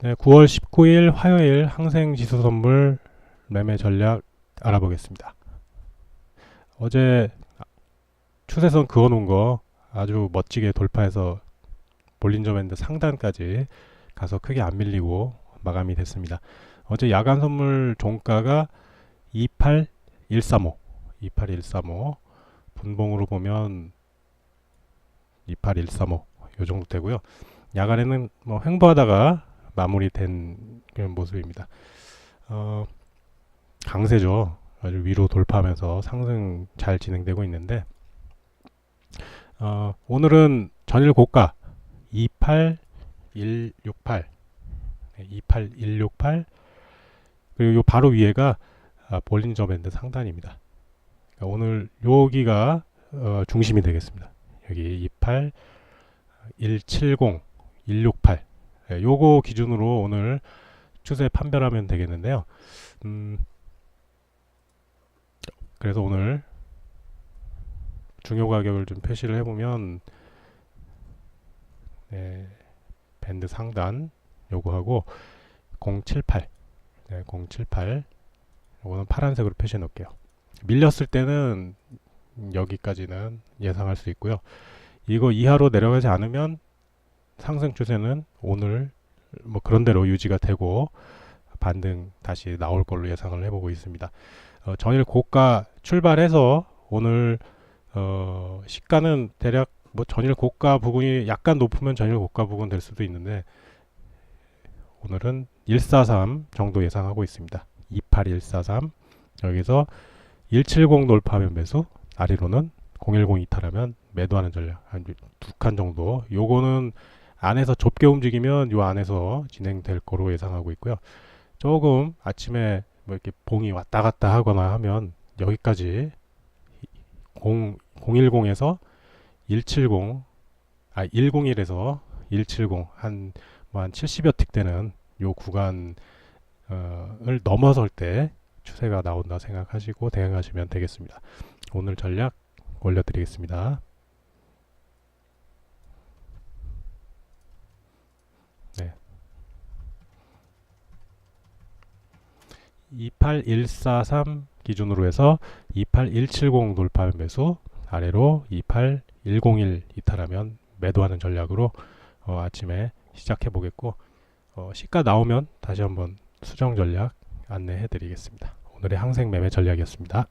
네, 9월 19일 화요일 항생 지수 선물 매매 전략 알아보겠습니다. 어제 추세선 그어놓은 거 아주 멋지게 돌파해서 볼린저 밴드 상단까지 가서 크게 안 밀리고 마감이 됐습니다. 어제 야간 선물 종가가 28135, 28135 분봉으로 보면 28135 요 정도 되고요. 야간에는 뭐 횡보하다가 마무리된 모습입니다. 어, 강세죠. 아주 위로 돌파하면서 상승 잘 진행되고 있는데 어, 오늘은 전일 고가 28168 28168 그리고 요 바로 위에가 아, 볼린저 밴드 상단입니다. 그러니까 오늘 여기가 어, 중심이 되겠습니다. 여기 28 170 168 예, 요거 기준으로 오늘 추세 판별하면 되겠는데요. 음, 그래서 오늘 중요 가격을 좀 표시를 해보면 네, 밴드 상단 요거하고 078 네, 078 요거는 파란색으로 표시해 놓을게요. 밀렸을 때는 여기까지는 예상할 수 있고요. 이거 이하로 내려가지 않으면 상승 추세는 오늘 뭐 그런 대로 유지가 되고 반등 다시 나올 걸로 예상을 해보고 있습니다. 어, 전일 고가 출발해서 오늘 어, 시가는 대략 뭐 전일 고가 부근이 약간 높으면 전일 고가 부근 될 수도 있는데 오늘은 143 정도 예상하고 있습니다. 28143 여기서 170 돌파하면 매수 아래로는 010 이탈하면 매도하는 전략 한 두 칸 정도 요거는 안에서 좁게 움직이면 요 안에서 진행될 거로 예상하고 있고요. 조금 아침에 뭐 이렇게 봉이 왔다 갔다 하거나 하면 여기까지 0 010에서 170 아 101에서 170 한 뭐한 70여 틱 되는 요 구간을 넘어설 때 추세가 나온다 생각하시고 대응하시면 되겠습니다. 오늘 전략 올려드리겠습니다. 네. 28143 기준으로 해서 28170 돌파 매수 아래로 28101 이탈하면 매도하는 전략으로 어, 아침에 시작해 보겠고 어, 시가 나오면 다시 한번 수정 전략 안내해 드리겠습니다. 오늘의 항생 매매 전략이었습니다.